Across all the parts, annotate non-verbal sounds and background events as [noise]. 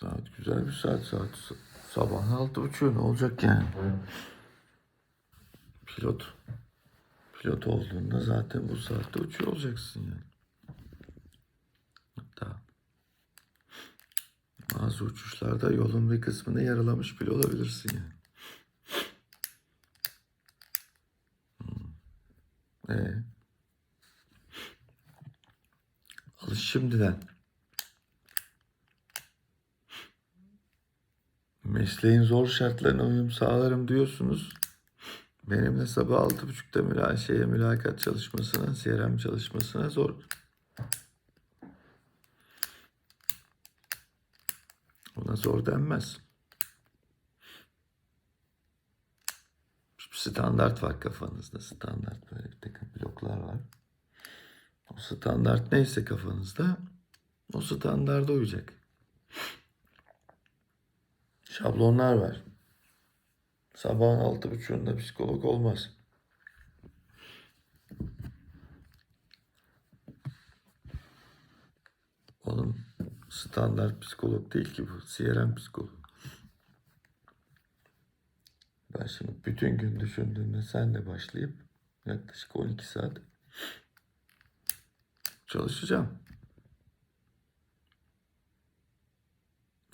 Saat güzel bir saat saat. Sabah altı buçuğu ne olacak yani? Pilot. Pilot olduğunda zaten bu saatte uçuyor olacaksın yani. Hatta bazı uçuşlarda yolun bir kısmını yaralamış bile olabilirsin yani. Hmm. Ee? Alış şimdiden. Mesleğin zor şartlarına uyum sağlarım diyorsunuz. Benimle sabah altı buçukta müla şeye mülakat çalışmasına, CRM çalışmasına zor. Buna zor denmez. Standart var kafanızda. Standart böyle bir takım bloklar var. O standart neyse kafanızda o standarda uyacak. Şablonlar var. Sabahın altı buçuğunda psikolog olmaz. Oğlum standart psikolog değil ki bu. CRM psikolog. Ben şimdi bütün gün düşündüğümde senle başlayıp yaklaşık 12 saat çalışacağım.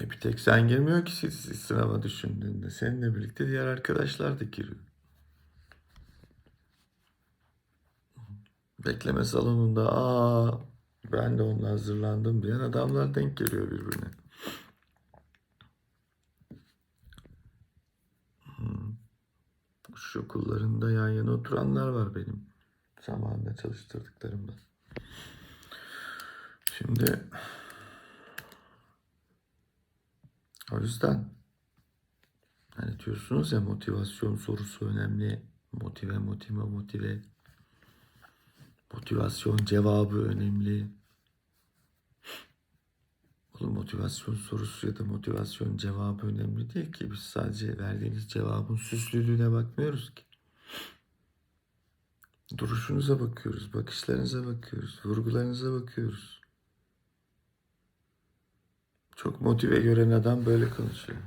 E bir tek sen girmiyor ki siz- siz sınava düşündüğünde. Seninle birlikte diğer arkadaşlar da giriyor. Bekleme salonunda aa ben de onunla hazırlandım diyen adamlar denk geliyor birbirine. Hmm. Şu okullarında yan yana oturanlar var benim. Zamanında çalıştırdıklarımda. Şimdi o yüzden hani diyorsunuz ya motivasyon sorusu önemli. Motive, motive, motive. Motivasyon cevabı önemli. Oğlum motivasyon sorusu ya da motivasyon cevabı önemli değil ki. Biz sadece verdiğiniz cevabın süslülüğüne bakmıyoruz ki. Duruşunuza bakıyoruz, bakışlarınıza bakıyoruz, vurgularınıza bakıyoruz. Çok motive gören adam böyle konuşuyor.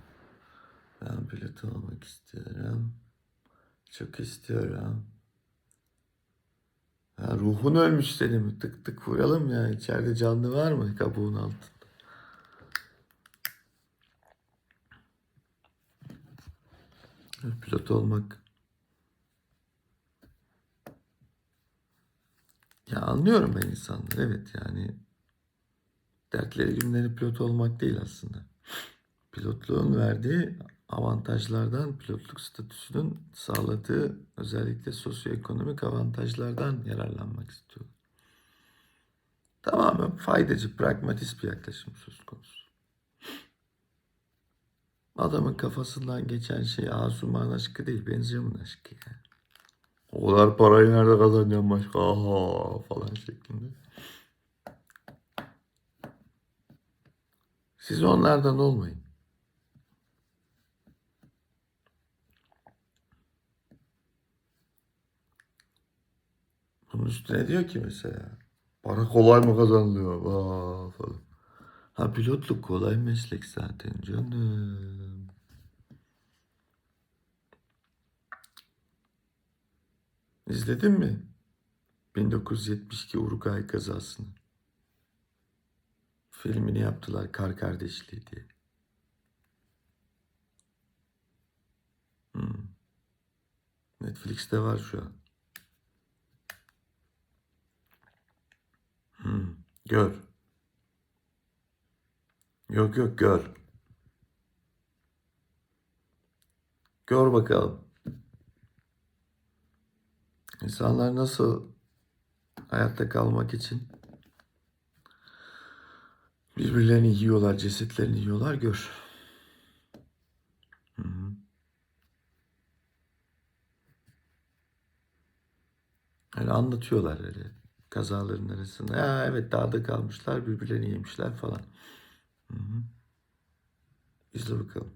Ben pilot olmak istiyorum. Çok istiyorum. Ya ruhun ölmüş senin. Tık tık vuralım ya. İçeride canlı var mı kabuğun altında? Pilot olmak. Ya anlıyorum ben insanları. Evet yani dertleri günleri pilot olmak değil aslında. Pilotluğun verdiği avantajlardan, pilotluk statüsünün sağladığı özellikle sosyoekonomik avantajlardan yararlanmak istiyor. Tamamen faydacı, pragmatist bir yaklaşım söz konusu. Adamın kafasından geçen şey Asuman aşkı değil, Benjamin aşkı yani. O kadar parayı nerede kazanacağım başka? Aha falan şeklinde. Siz onlardan olmayın. Bunun üstüne diyor ki mesela para kolay mı kazanılıyor Aa, falan. Ha pilotluk kolay meslek zaten canım. İzledin mi? 1972 Uruguay kazasını. Filmini yaptılar Kar Kardeşliği diye. Hmm. Netflix'te var şu an. Hmm. Gör. Yok yok gör. Gör bakalım. İnsanlar nasıl hayatta kalmak için birbirlerini yiyorlar, cesetlerini yiyorlar gör. Hı. Öyle anlatıyorlar öyle kazaların arasında. Ya evet dağda kalmışlar, birbirlerini yemişler falan. Hı hı. İzle bakalım.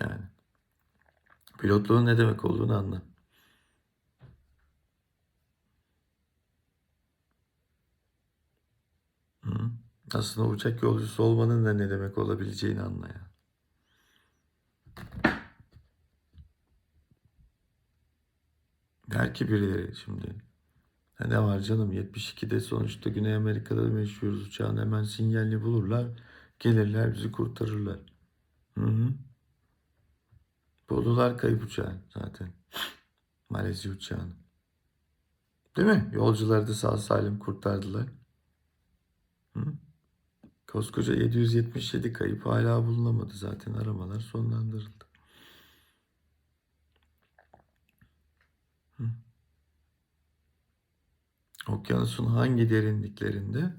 Yani pilotluğun ne demek olduğunu anla. Aslında uçak yolcusu olmanın da ne demek olabileceğini anla ya. Der ki birileri şimdi. "Ha ne var canım 72'de sonuçta Güney Amerika'da meşhuruz uçağın hemen sinyalini bulurlar. Gelirler bizi kurtarırlar. Hı hı. Buldular kayıp uçağı zaten. Malezya uçağını. Değil mi? Yolcuları da sağ salim kurtardılar. Hı? Koskoca 777 kayıp hala bulunamadı zaten aramalar sonlandırıldı. Hı. Okyanusun hangi derinliklerinde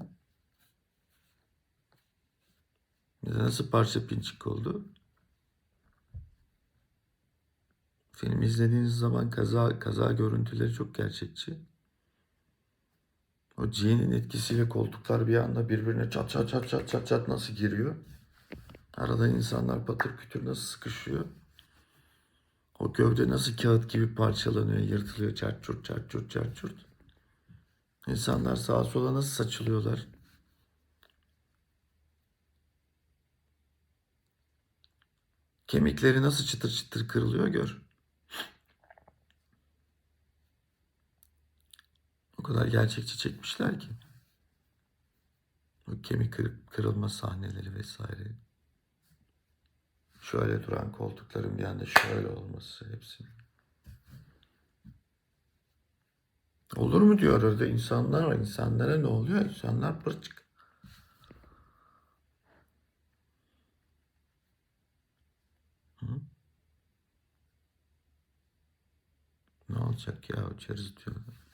nasıl parça pinçik oldu? Film izlediğiniz zaman kaza kaza görüntüleri çok gerçekçi. O G'nin etkisiyle koltuklar bir anda birbirine çat çat çat çat çat çat nasıl giriyor? Arada insanlar patır kütür nasıl sıkışıyor? O gövde nasıl kağıt gibi parçalanıyor, yırtılıyor, çart çurt çart çurt çart çurt. İnsanlar sağa sola nasıl saçılıyorlar? Kemikleri nasıl çıtır çıtır kırılıyor gör. Kadar gerçekçi çekmişler ki. O kemik kırıp kırılma sahneleri vesaire. Şöyle duran koltukların bir anda şöyle olması hepsi. Olur mu diyor orada insanlar var. İnsanlara ne oluyor? İnsanlar pırçık. Hı? Ne olacak ya uçarız diyorlar.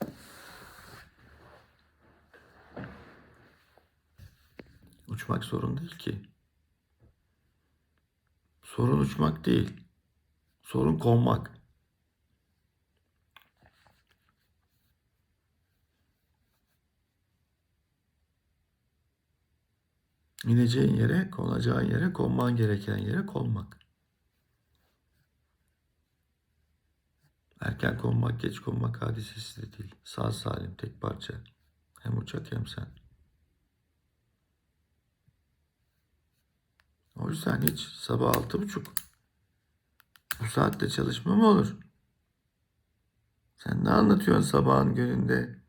Uçmak sorun değil ki. Sorun uçmak değil. Sorun konmak. İneceğin yere, konacağın yere, konman gereken yere konmak. Erken konmak, geç konmak hadisesi de değil. Sağ salim, tek parça. Hem uçak hem sen. O yüzden hiç sabah altı buçuk. Bu saatte çalışma mı olur? Sen ne anlatıyorsun sabahın gününde,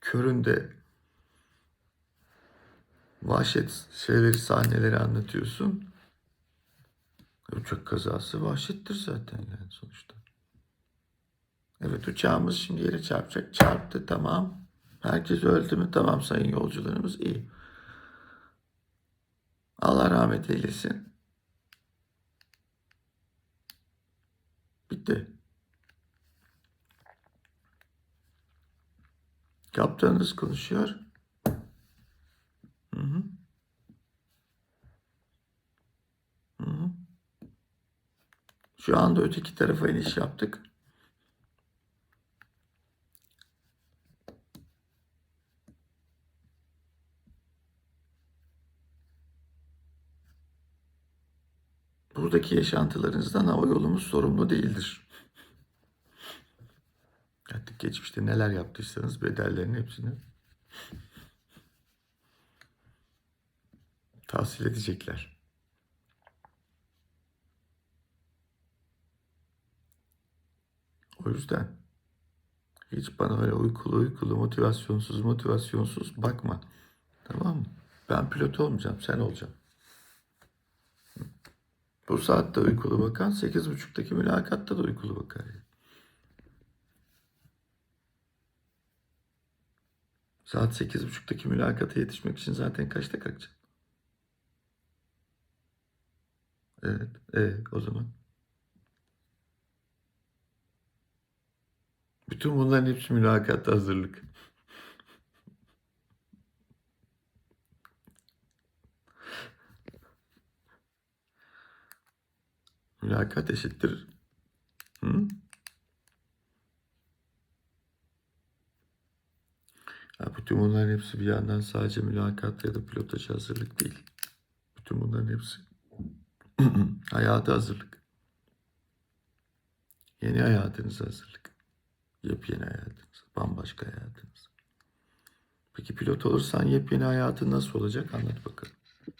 köründe? Vahşet şeyleri, sahneleri anlatıyorsun. Uçak kazası vahşettir zaten yani sonuçta. Evet uçağımız şimdi yere çarpacak. Çarptı tamam. Herkes öldü mü? Tamam sayın yolcularımız iyi. Allah rahmet eylesin. Bitti. Kaptanınız konuşuyor. Hı hı. Hı hı. Şu anda öteki tarafa iniş yaptık. Buradaki yaşantılarınızdan hava yolumuz sorumlu değildir. Artık geçmişte neler yaptıysanız bedellerin hepsini tahsil edecekler. O yüzden hiç bana öyle uykulu uykulu motivasyonsuz motivasyonsuz bakma. Tamam mı? Ben pilot olmayacağım, sen olacaksın. Bu saatte uykulu bakan 8.30'daki mülakatta da uykulu bakar. yani. Saat 8.30'daki mülakata yetişmek için zaten kaçta kalkacaksın? Evet, evet o zaman. Bütün bunların hepsi mülakatta hazırlık. Mülakat eşittir. Hı? Ya bütün bunların hepsi bir yandan sadece mülakat ya da pilotaj hazırlık değil. Bütün bunların hepsi [clears throat] hayata hazırlık. Yeni hayatınıza hazırlık. Yepyeni hayatınız. Bambaşka hayatınız. Peki pilot olursan yepyeni hayatın nasıl olacak? Anlat bakalım.